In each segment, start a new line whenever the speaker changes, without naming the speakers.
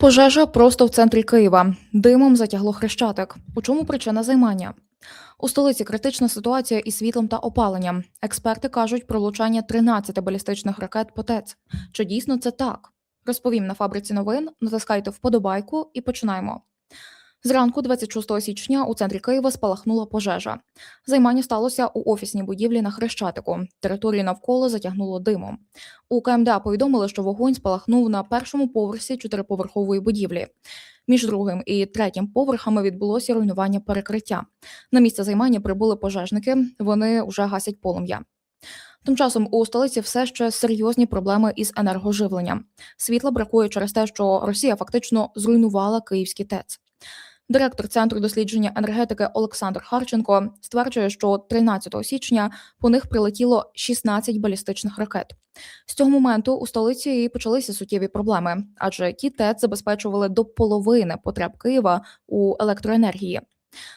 Пожежа просто в центрі Києва. Димом затягло хрещатик. У чому причина займання? У столиці критична ситуація із світлом та опаленням. Експерти кажуть про влучання 13 балістичних ракет по ТЕЦ. Чи дійсно це так? Розповім на фабриці новин. Натискайте вподобайку і починаємо. Зранку, 26 січня, у центрі Києва спалахнула пожежа. Займання сталося у офісній будівлі на Хрещатику. Територію навколо затягнуло димом. У КМДА повідомили, що вогонь спалахнув на першому поверсі чотириповерхової будівлі. Між другим і третім поверхами відбулося руйнування перекриття. На місце займання прибули пожежники. Вони вже гасять полум'я. Тим часом у столиці все ще серйозні проблеми із енергоживленням. Світла бракує через те, що Росія фактично зруйнувала київський ТЕЦ. Директор центру дослідження енергетики Олександр Харченко стверджує, що 13 січня по них прилетіло 16 балістичних ракет. З цього моменту у столиці і почалися суттєві проблеми, адже ті ТЕЦ забезпечували до половини потреб Києва у електроенергії.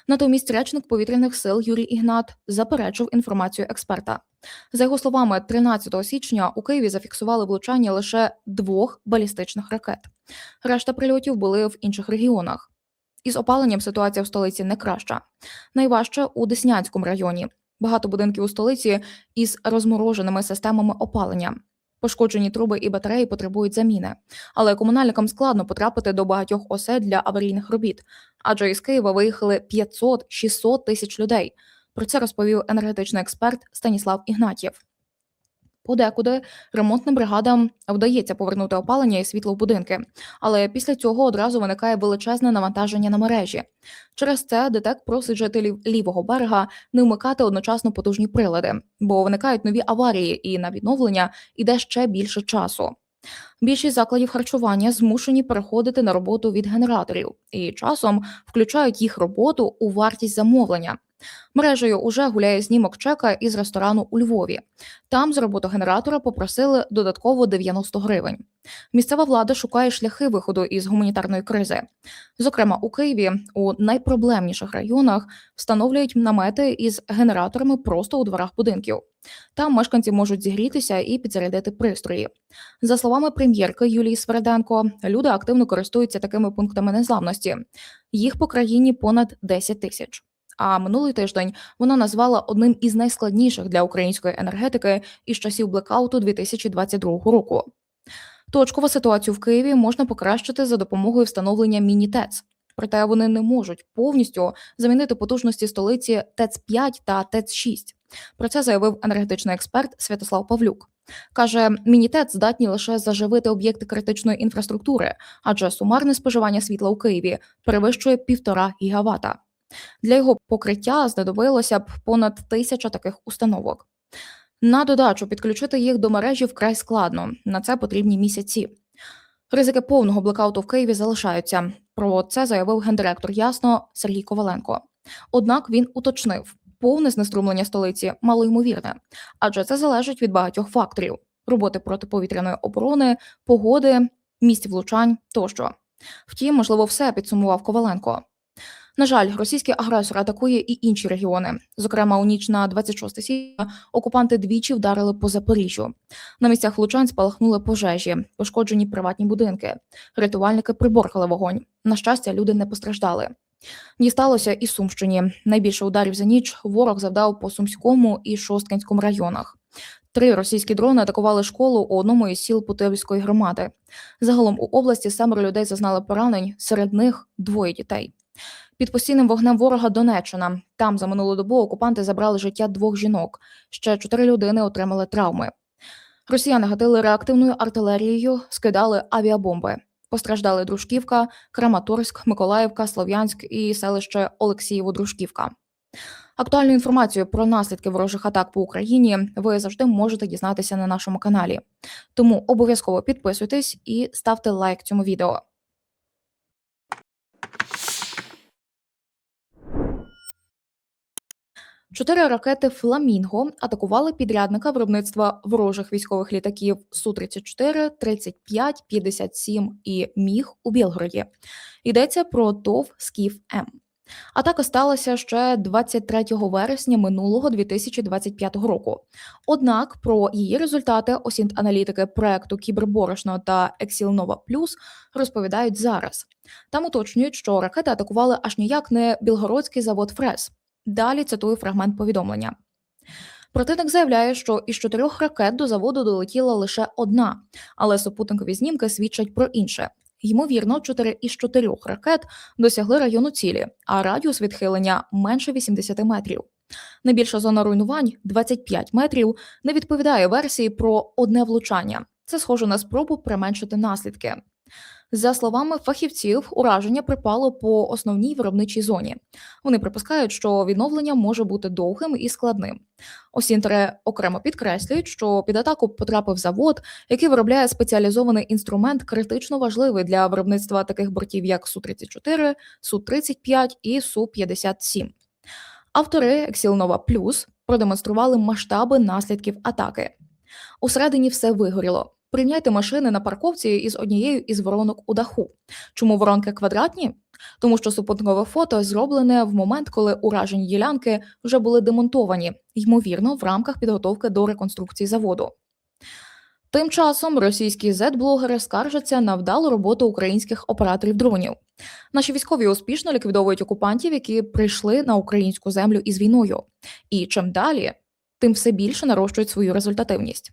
Натомість речник повітряних сил Юрій Ігнат заперечив інформацію експерта. За його словами, 13 січня у Києві зафіксували влучання лише двох балістичних ракет. Решта прильотів були в інших регіонах. Із опаленням ситуація в столиці не краща. Найважче у Деснянському районі. Багато будинків у столиці із розмороженими системами опалення. Пошкоджені труби і батареї потребують заміни, але комунальникам складно потрапити до багатьох осель для аварійних робіт, адже із Києва виїхали 500-600 тисяч людей. Про це розповів енергетичний експерт Станіслав Ігнатєв. Подекуди ремонтним бригадам вдається повернути опалення і світло в будинки, але після цього одразу виникає величезне навантаження на мережі. Через це ДТЕК просить жителів лівого берега не вмикати одночасно потужні прилади, бо виникають нові аварії, і на відновлення йде ще більше часу. Більшість закладів харчування змушені переходити на роботу від генераторів і часом включають їх роботу у вартість замовлення. Мережею уже гуляє знімок чека із ресторану у Львові. Там з роботу генератора попросили додатково 90 гривень. Місцева влада шукає шляхи виходу із гуманітарної кризи. Зокрема, у Києві у найпроблемніших районах встановлюють намети із генераторами просто у дворах будинків. Там мешканці можуть зігрітися і підзарядити пристрої. За словами прем'єрки Юлії Свереденко, люди активно користуються такими пунктами незламності. Їх по країні понад 10 тисяч. А минулий тиждень вона назвала одним із найскладніших для української енергетики із часів блекауту 2022 року. Точкову ситуацію в Києві можна покращити за допомогою встановлення міні-ТЕЦ. Проте вони не можуть повністю замінити потужності столиці ТЕЦ 5 та ТЕЦ 6 Про це заявив енергетичний експерт Святослав Павлюк. Каже, мінітет здатні лише заживити об'єкти критичної інфраструктури, адже сумарне споживання світла у Києві перевищує півтора гігавата. Для його покриття знадобилося б понад тисяча таких установок. На додачу підключити їх до мережі вкрай складно. На це потрібні місяці. Ризики повного блекауту в Києві залишаються. Про це заявив гендиректор Ясно Сергій Коваленко. Однак він уточнив, повне знеструмлення столиці малоймовірне, адже це залежить від багатьох факторів: роботи протиповітряної оборони, погоди, місць влучань тощо. Втім, можливо, все підсумував Коваленко. На жаль, російський агресор атакує і інші регіони. Зокрема, у ніч на 26 січня окупанти двічі вдарили по Запоріжжю. На місцях влучань спалахнули пожежі, пошкоджені приватні будинки. Рятувальники приборкали вогонь. На щастя, люди не постраждали. Дісталося і Сумщині. Найбільше ударів за ніч ворог завдав по Сумському і Шосткинському районах. Три російські дрони атакували школу у одному із сіл Путивської громади. Загалом у області семеро людей зазнали поранень, серед них двоє дітей. Під постійним вогнем ворога Донеччина. Там за минулу добу окупанти забрали життя двох жінок. Ще чотири людини отримали травми. Росіяни гатили реактивною артилерією, скидали авіабомби. Постраждали Дружківка, Краматорськ, Миколаївка, Слов'янськ і селище Олексієво-Дружківка. Актуальну інформацію про наслідки ворожих атак по Україні ви завжди можете дізнатися на нашому каналі. Тому обов'язково підписуйтесь і ставте лайк цьому відео. Чотири ракети Фламінго атакували підрядника виробництва ворожих військових літаків Су-34, 35, 57 і Міг у Білгороді. Йдеться про ТОВ Скіф М. Атака сталася ще 23 вересня минулого 2025 року. Однак про її результати осінт-аналітики проекту Кіберборошно та Ексілнова Плюс розповідають зараз. Там уточнюють, що ракети атакували аж ніяк не білгородський завод Фрес. Далі цитую фрагмент повідомлення. Противник заявляє, що із чотирьох ракет до заводу долетіла лише одна, але супутникові знімки свідчать про інше. Ймовірно, чотири із чотирьох ракет досягли району цілі, а радіус відхилення менше 80 метрів. Найбільша зона руйнувань 25 метрів, не відповідає версії про одне влучання. Це схоже на спробу применшити наслідки. За словами фахівців, ураження припало по основній виробничій зоні. Вони припускають, що відновлення може бути довгим і складним. Осінтери окремо підкреслюють, що під атаку потрапив завод, який виробляє спеціалізований інструмент, критично важливий для виробництва таких бортів, як Су-34, Су-35 і Су-57. Автори Ексілнова Плюс продемонстрували масштаби наслідків атаки. Усередині все вигоріло. Порівняйте машини на парковці із однією із воронок у даху. Чому воронки квадратні? Тому що супутникове фото зроблене в момент, коли уражені ділянки вже були демонтовані, ймовірно, в рамках підготовки до реконструкції заводу. Тим часом російські зет-блогери скаржаться на вдалу роботу українських операторів дронів. Наші військові успішно ліквідовують окупантів, які прийшли на українську землю із війною. І чим далі, тим все більше нарощують свою результативність.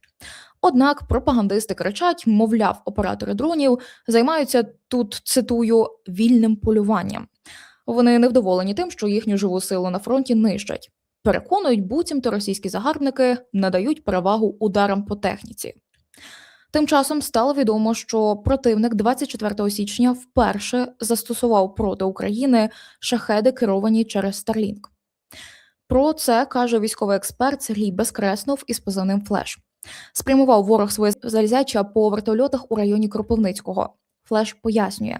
Однак пропагандисти кричать, мовляв, оператори дронів займаються тут, цитую, вільним полюванням. Вони невдоволені тим, що їхню живу силу на фронті нищать. Переконують, буцімто російські загарбники надають перевагу ударам по техніці. Тим часом стало відомо, що противник 24 січня вперше застосував проти України шахеди, керовані через Starlink. Про це каже військовий експерт Сергій Безкреснов із позивним Флеш. Спрямував ворог своє залізяча по вертольотах у районі Кропивницького. Флеш пояснює.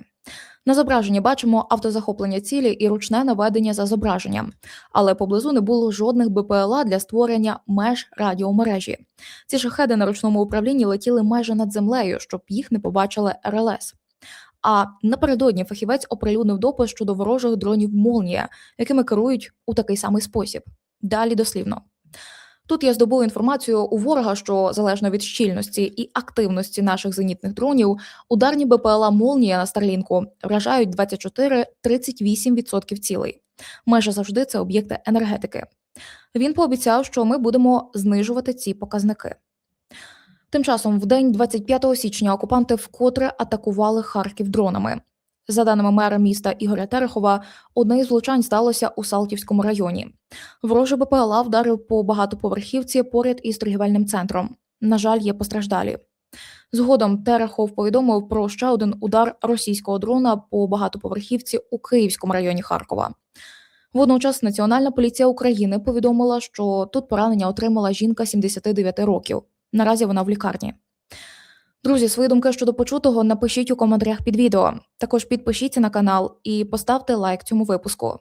На зображенні бачимо автозахоплення цілі і ручне наведення за зображенням, але поблизу не було жодних БПЛА для створення меж радіомережі. Ці шахеди на ручному управлінні летіли майже над землею, щоб їх не побачили РЛС. А напередодні фахівець оприлюднив допис щодо ворожих дронів Молнія, якими керують у такий самий спосіб. Далі дослівно. Тут я здобув інформацію у ворога, що залежно від щільності і активності наших зенітних дронів, ударні БПЛА Молнія на Старлінку вражають 24-38% цілей. Майже завжди це об'єкти енергетики. Він пообіцяв, що ми будемо знижувати ці показники. Тим часом, в день 25 січня окупанти вкотре атакували Харків дронами. За даними мера міста Ігоря Терехова, одне із влучань сталося у Салтівському районі. Ворожий БПЛА вдарив по багатоповерхівці поряд із торгівельним центром. На жаль, є постраждалі. Згодом Терехов повідомив про ще один удар російського дрона по багатоповерхівці у Київському районі Харкова. Водночас Національна поліція України повідомила, що тут поранення отримала жінка 79 років. Наразі вона в лікарні. Друзі, свої думки щодо почутого напишіть у коментарях під відео. Також підпишіться на канал і поставте лайк цьому випуску.